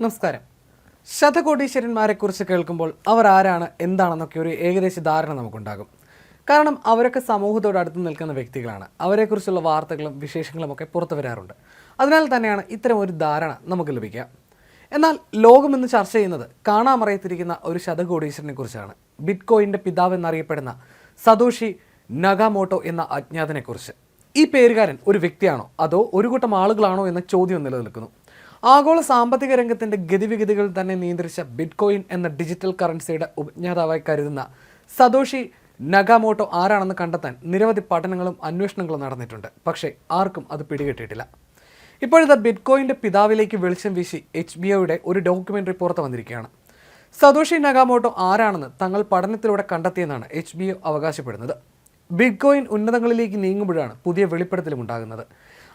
നമസ്കാരം. ശതകോടീശ്വരന്മാരെക്കുറിച്ച് കേൾക്കുമ്പോൾ അവർ ആരാണ് എന്താണെന്നൊക്കെ ഒരു ഏകദേശ ധാരണ നമുക്കുണ്ടാകും. കാരണം അവരൊക്കെ സമൂഹത്തോട് അടുത്ത് നിൽക്കുന്ന വ്യക്തികളാണ്. അവരെക്കുറിച്ചുള്ള വാർത്തകളും വിശേഷങ്ങളും ഒക്കെ പുറത്തു വരാറുണ്ട്. അതിനാൽ തന്നെയാണ് ഇത്തരം ഒരു ധാരണ നമുക്ക് ലഭിക്കുക. എന്നാൽ ലോകം ഇന്ന് ചർച്ച ചെയ്യുന്നത് കാണാമറയത്തിരിക്കുന്ന ഒരു ശതകോടീശ്വരനെ കുറിച്ചാണ്. ബിറ്റ് കോയിന്റെ പിതാവ് എന്നറിയപ്പെടുന്ന സതോഷി നഗാമോട്ടോ എന്ന അജ്ഞാതനെക്കുറിച്ച് ഈ പേരുകാരൻ ഒരു വ്യക്തിയാണോ അതോ ഒരു കൂട്ടം ആളുകളാണോ എന്ന ചോദ്യം നിലനിൽക്കുന്നു. ആഗോള സാമ്പത്തിക രംഗത്തിന്റെ ഗതിവിഗതികൾ തന്നെ നിയന്ത്രിച്ച ബിറ്റ്കോയിൻ എന്ന ഡിജിറ്റൽ കറൻസിയുടെ ഉപജ്ഞാതാവായി കരുതുന്ന സതോഷി നഗാമോട്ടോ ആരാണെന്ന് കണ്ടെത്താൻ നിരവധി പഠനങ്ങളും അന്വേഷണങ്ങളും നടന്നിട്ടുണ്ട്. പക്ഷേ ആർക്കും അത് പിടികിട്ടിയിട്ടില്ല. ഇപ്പോഴത്തെ ബിറ്റ്കോയിന്റെ പിതാവിലേക്ക് വെളിച്ചം വീശി എച്ച് ബി ഒയുടെ ഒരു ഡോക്യുമെന്ററി പുറത്തു വന്നിരിക്കുകയാണ്. സതോഷി നഗാമോട്ടോ ആരാണെന്ന് തങ്ങൾ പഠനത്തിലൂടെ കണ്ടെത്തിയെന്നാണ് എച്ച് ബി ഒ അവകാശപ്പെടുന്നത്. ബിറ്റ്കോയിൻ ഉന്നതങ്ങളിലേക്ക് നീങ്ങുമ്പോഴാണ് പുതിയ വെളിപ്പെടുത്തലും ഉണ്ടാകുന്നത്.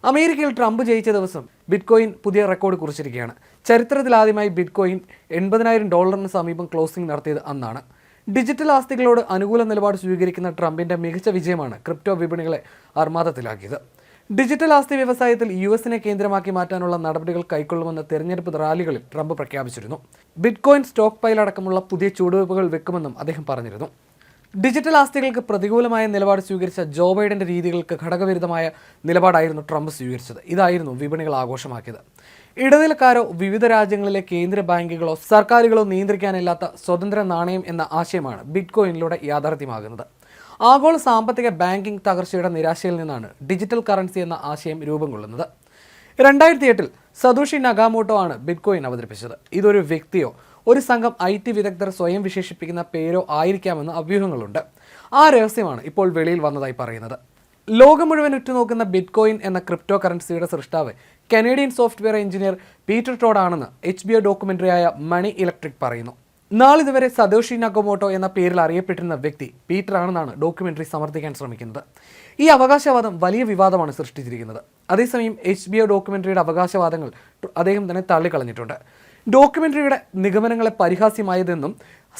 അമേരിക്കയിൽ ട്രംപ് ജയിച്ച ദിവസം ബിറ്റ്കോയിൻ പുതിയ റെക്കോർഡ് കുറിച്ചിരിക്കുകയാണ്. ചരിത്രത്തിലാദ്യമായി ബിറ്റ്കോയിൻ എൺപതിനായിരം ഡോളറിന് സമീപം ക്ലോസിംഗ് നടത്തിയത് അന്നാണ്. ഡിജിറ്റൽ ആസ്തികളോട് അനുകൂല നിലപാട് സ്വീകരിക്കുന്ന ട്രംപിന്റെ മികച്ച വിജയമാണ് ക്രിപ്റ്റോ വിപണികളെ അർമാദത്തിലാക്കിയത് ഡിജിറ്റൽ ആസ്തി വ്യവസായത്തിൽ യു എസിനെ കേന്ദ്രമാക്കി മാറ്റാനുള്ള നടപടികൾ കൈക്കൊള്ളുമെന്ന തെരഞ്ഞെടുപ്പ് റാലികളിൽ ട്രംപ് പ്രഖ്യാപിച്ചിരുന്നു. ബിറ്റ്കോയിൻ സ്റ്റോക്ക് പൈൽ അടക്കമുള്ള പുതിയ ചുവടുവയ്പ്പുകൾ വെക്കുമെന്നും അദ്ദേഹം പറഞ്ഞിരുന്നു. ഡിജിറ്റൽ ആസ്തികൾക്ക് പ്രതികൂലമായ നിലപാട് സ്വീകരിച്ച ജോ ബൈഡന്റെ രീതികൾക്ക് ഘടകവിരുദ്ധമായ നിലപാടായിരുന്നു ട്രംപ് സ്വീകരിച്ചത്. ഇതായിരുന്നു വിപണികൾ ആഘോഷമാക്കിയത്. ഇടനിലക്കാരോ വിവിധ രാജ്യങ്ങളിലെ കേന്ദ്ര ബാങ്കുകളോ സർക്കാരുകളോ നിയന്ത്രിക്കാനില്ലാത്ത സ്വതന്ത്ര നാണയം എന്ന ആശയമാണ് ബിറ്റ്കോയിനിലൂടെ യാഥാർത്ഥ്യമാകുന്നത്. ആഗോള സാമ്പത്തിക ബാങ്കിംഗ് തകർച്ചയുടെ നിരാശയിൽ നിന്നാണ് ഡിജിറ്റൽ കറൻസി എന്ന ആശയം രൂപം കൊള്ളുന്നത്. രണ്ടായിരത്തി എട്ടിൽ സതോഷി നഗാമോട്ടോ ആണ് ബിറ്റ്കോയിൻ അവതരിപ്പിച്ചത്. ഇതൊരു വ്യക്തിയോ ഒരു സംഘം ഐ ടി വിദഗ്ധർ സ്വയം വിശേഷിപ്പിക്കുന്ന പേരോ ആയിരിക്കാമെന്ന് അഭ്യൂഹങ്ങളുണ്ട്. ആ രഹസ്യമാണ് ഇപ്പോൾ വെളിയിൽ വന്നതായി പറയുന്നത്. ലോകം മുഴുവൻ ഉറ്റുനോക്കുന്ന ബിറ്റ്കോയിൻ എന്ന ക്രിപ്റ്റോ കറൻസിയുടെ സൃഷ്ടാവ് Canadian software engineer Peter Todd ആണെന്ന് എച്ച് ബി ഒ ഡോക്യുമെന്ററിയായ മണി ഇലക്ട്രിക് പറയുന്നു. നാളിതുവരെ സദോഷി നഗോമോട്ടോ എന്ന പേരിൽ അറിയപ്പെട്ടിരുന്ന വ്യക്തി പീറ്റർ ആണെന്നാണ് ഡോക്യുമെന്ററി സമർത്ഥിക്കാൻ ശ്രമിക്കുന്നത്. ഈ അവകാശവാദം വലിയ വിവാദമാണ് സൃഷ്ടിച്ചിരിക്കുന്നത്. അതേസമയം എച്ച് ബി ഒ ഡോക്യുമെന്ററിയുടെ അവകാശവാദങ്ങൾ അദ്ദേഹം തന്നെ തള്ളിക്കളഞ്ഞിട്ടുണ്ട്. ഡോക്യുമെന്ററിയുടെ നിഗമനങ്ങളെ പരിഹാസ്യമായതെന്നും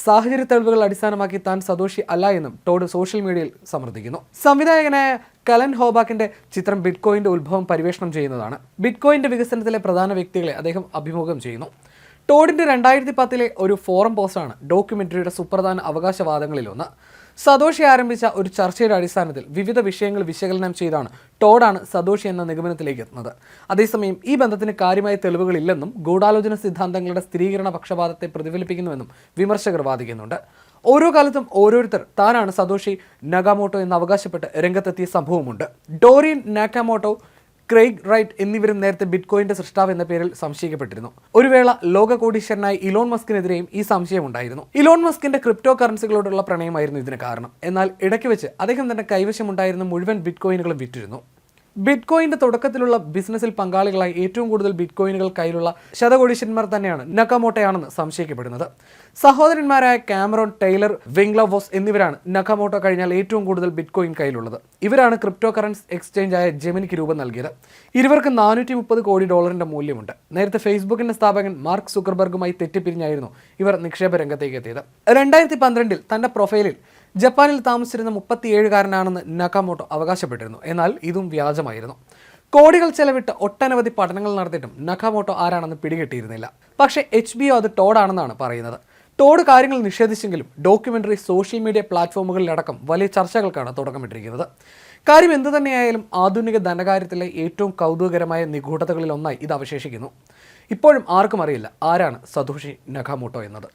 സാഹചര്യ തെളിവുകൾ അടിസ്ഥാനമാക്കി താൻ സദോഷി അല്ല എന്നും ടോഡ് സോഷ്യൽ മീഡിയയിൽ സമർത്ഥിക്കുന്നു സംവിധായകനായ കലൻ ഹോബാക്കിന്റെ ചിത്രം ബിറ്റ്കോയിന്റെ ഉത്ഭവം പരിവേഷണം ചെയ്യുന്നതാണ്. ബിറ്റ്കോയിന്റെ വികസനത്തിലെ പ്രധാന വ്യക്തികളെ അദ്ദേഹം അഭിമുഖം ചെയ്യുന്നു. ടോഡിന്റെ രണ്ടായിരത്തി പത്തിലെ ഒരു ഫോറം പോസ്റ്റാണ് ഡോക്യുമെന്ററിയുടെ സുപ്രധാന അവകാശവാദങ്ങളിലൊന്ന്. സദോഷി ആരംഭിച്ച ഒരു ചർച്ചയുടെ അടിസ്ഥാനത്തിൽ വിവിധ വിഷയങ്ങൾ വിശകലനം ചെയ്താണ് ടോഡാണ് സദോഷി എന്ന നിഗമനത്തിലേക്ക് എത്തുന്നത്. അതേസമയം ഈ ബന്ധത്തിന് കാര്യമായ തെളിവുകളില്ലെന്നും ഗൂഢാലോചന സിദ്ധാന്തങ്ങളുടെ സ്ഥിരീകരണ പക്ഷപാതത്തെ പ്രതിഫലിപ്പിക്കുന്നുവെന്നും വിമർശകർ വാദിക്കുന്നുണ്ട്. ഓരോ കാലത്തും ഓരോരുത്തർ താനാണ് സദോഷി നഗാമോട്ടോ എന്ന് അവകാശപ്പെട്ട് രംഗത്തെത്തിയ സംഭവമുണ്ട്. ഡോറിൻ നാക്കാമോട്ടോ ക്രെയ്ഗ് റൈറ്റ് എന്നിവരും നേരത്തെ ബിറ്റ്കോയിന്റെ സൃഷ്ടാവ് എന്ന പേരിൽ സംശയിക്കപ്പെട്ടിരുന്നു. ഒരു വേള ലോക കോടീശ്വരനായ ഇലോൺ മസ്കിനെതിരെയും ഈ സംശയം ഉണ്ടായിരുന്നു. ഇലോൺ മസ്കിന്റെ ക്രിപ്റ്റോ കറൻസികളോടുള്ള പ്രണയമായിരുന്നു ഇതിന് കാരണം. എന്നാൽ ഇടയ്ക്ക് വെച്ച് അദ്ദേഹം തന്റെ കൈവശമുണ്ടായിരുന്ന മുഴുവൻ ബിറ്റ്കോയിനുകളും വിറ്റിരുന്നു. ബിറ്റ്കോയിന്റെ തുടക്കത്തിലുള്ള ബിസിനസ്സിൽ പങ്കാളികളായി ഏറ്റവും കൂടുതൽ ബിറ്റ്കോയിനുകൾ കയ്യിലുള്ള ശതകോടീശന്മാർ തന്നെയാണ് നക്കമോട്ടയാണെന്ന് സംശയിക്കപ്പെടുന്നത്. സഹോദരന്മാരായ കാമറോൺ ടൈലർ വിംഗ്ലവോസ് എന്നിവരാണ് നക്കമോട്ടോ കഴിഞ്ഞാൽ ഏറ്റവും കൂടുതൽ ബിറ്റ്കോയിൻ കയ്യിലുള്ളത്. ഇവരാണ് ക്രിപ്റ്റോ കറൻസ് എക്സ്ചേഞ്ച് ആയ ജെമിനിക്ക് രൂപം നൽകിയത്. ഇരുവർക്ക് നാനൂറ്റി മുപ്പത് കോടി ഡോളറിന്റെ മൂല്യമുണ്ട്. നേരത്തെ ഫേസ്ബുക്കിന്റെ സ്ഥാപകൻ മാർക്ക് സുക്കർബർഗുമായി തെറ്റിപ്പിരിഞ്ഞായിരുന്നു ഇവർ നിക്ഷേപ രംഗത്തേക്ക് എത്തിയത്. രണ്ടായിരത്തി പന്ത്രണ്ടിൽ തന്റെ പ്രൊഫൈലിൽ ജപ്പാനിൽ താമസിച്ചിരുന്ന മുപ്പത്തിയേഴുകാരനാണെന്ന് നക്കാമോട്ടോ അവകാശപ്പെട്ടിരുന്നു. എന്നാൽ ഇതും വ്യാജമായിരുന്നു. കോടികൾ ചെലവിട്ട് ഒട്ടനവധി പഠനങ്ങൾ നടത്തിയിട്ടും നക്കാമോട്ടോ ആരാണെന്ന് പിടികിട്ടിയിരുന്നില്ല. പക്ഷേ എച്ച് ബി ഒ അത് ടോഡാണെന്നാണ് പറയുന്നത്. ടോഡ് കാര്യങ്ങൾ നിഷേധിച്ചെങ്കിലും ഡോക്യുമെന്ററി സോഷ്യൽ മീഡിയ പ്ലാറ്റ്ഫോമുകളിലടക്കം വലിയ ചർച്ചകൾക്കാണ് തുടക്കമിട്ടിരിക്കുന്നത്. കാര്യം എന്തു തന്നെയായാലും ആധുനിക ധനകാര്യത്തിലെ ഏറ്റവും കൗതുകകരമായ നിഗൂഢതകളിലൊന്നായി ഇത് അവശേഷിക്കുന്നു. ഇപ്പോഴും ആർക്കും അറിയില്ല ആരാണ് സതോഷി നഖാമോട്ടോ എന്നത്.